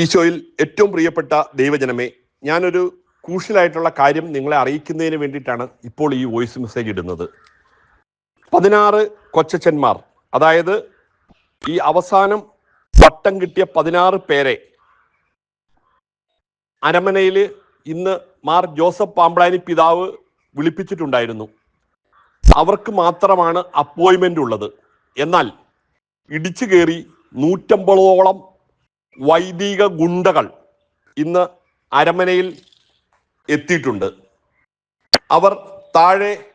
ഈശോയിൽ ഏറ്റവും പ്രിയപ്പെട്ട ദൈവജനമേ ഞാനൊരു ക്രൂഷ്യലായിട്ടുള്ള കാര്യം നിങ്ങളെ അറിയിക്കുന്നതിന് വേണ്ടിയിട്ടാണ് ഇപ്പോൾ ഈ വോയിസ് മെസ്സേജ് ഇടുന്നത്. പതിനാറ് കൊച്ചച്ചന്മാർ അതായത് ഈ അവസാനം പട്ടം കിട്ടിയ പതിനാറ് പേരെ അരമനയിൽ ഇന്ന് മാർ ജോസഫ് പാമ്പ്ളാനി പിതാവ് വിളിപ്പിച്ചിട്ടുണ്ടായിരുന്നു. അവർക്ക് മാത്രമാണ് അപ്പോയിൻമെന്റ് ഉള്ളത്. എന്നാൽ ഇടിച്ചു കയറി നൂറ്റമ്പതോളം വൈദിക ഗുണ്ടകൾ ഇന്ന് അരമനയിൽ എത്തിയിട്ടുണ്ട്. അവർ താഴെ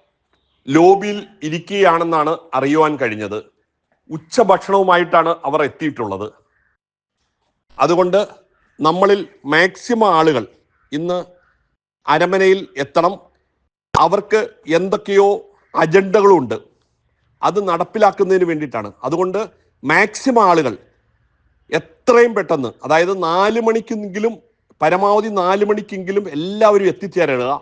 ലോബിയിൽ ഇരിക്കുകയാണെന്നാണ് അറിയുവാൻ കഴിഞ്ഞത്. ഉച്ചഭക്ഷണവുമായിട്ടാണ് അവർ എത്തിയിട്ടുള്ളത്. അതുകൊണ്ട് നമ്മളിൽ മാക്സിമം ആളുകൾ ഇന്ന് അരമനയിൽ എത്തണം. അവർക്ക് എന്തൊക്കെയോ അജണ്ടകളുണ്ട്. അത് നടപ്പിലാക്കുന്നതിന് വേണ്ടിയിട്ടാണ്. അതുകൊണ്ട് മാക്സിമം ആളുകൾ എത്രയും പെട്ടെന്ന് അതായത് നാല് മണിക്കെങ്കിലും പരമാവധി നാല് മണിക്കെങ്കിലും എല്ലാവരും എത്തിച്ചേരുക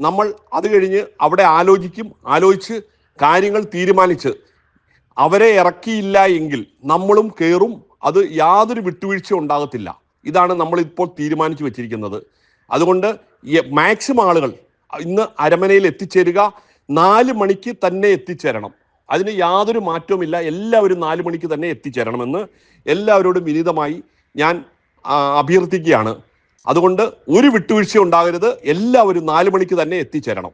നമ്മൾ അത് കഴിഞ്ഞ് അവിടെ ആലോചിക്കും ആലോചിച്ച് കാര്യങ്ങൾ തീരുമാനിച്ച്. അവരെ ഇറക്കിയില്ല എങ്കിൽ നമ്മളും കയറും അത് യാതൊരു വിട്ടുവീഴ്ച ഉണ്ടാകത്തില്ല. ഇതാണ് നമ്മൾ ഇപ്പോൾ തീരുമാനിച്ചു വെച്ചിരിക്കുന്നത്. അതുകൊണ്ട് മാക്സിമം ആളുകൾ ഇന്ന് അരമനയിൽ എത്തിച്ചേരുക നാല് മണിക്ക് തന്നെ എത്തിച്ചേരണം. അതിന് യാതൊരു മാറ്റവുമില്ല. എല്ലാവരും നാല് മണിക്ക് തന്നെ എത്തിച്ചേരണമെന്ന് എല്ലാവരോടും വിനീതമായി ഞാൻ അഭ്യർത്ഥിക്കുകയാണ്. അതുകൊണ്ട് ഒരു വിട്ടുവീഴ്ച ഉണ്ടാകരുത്. എല്ലാവരും നാല് മണിക്ക് തന്നെ എത്തിച്ചേരണം.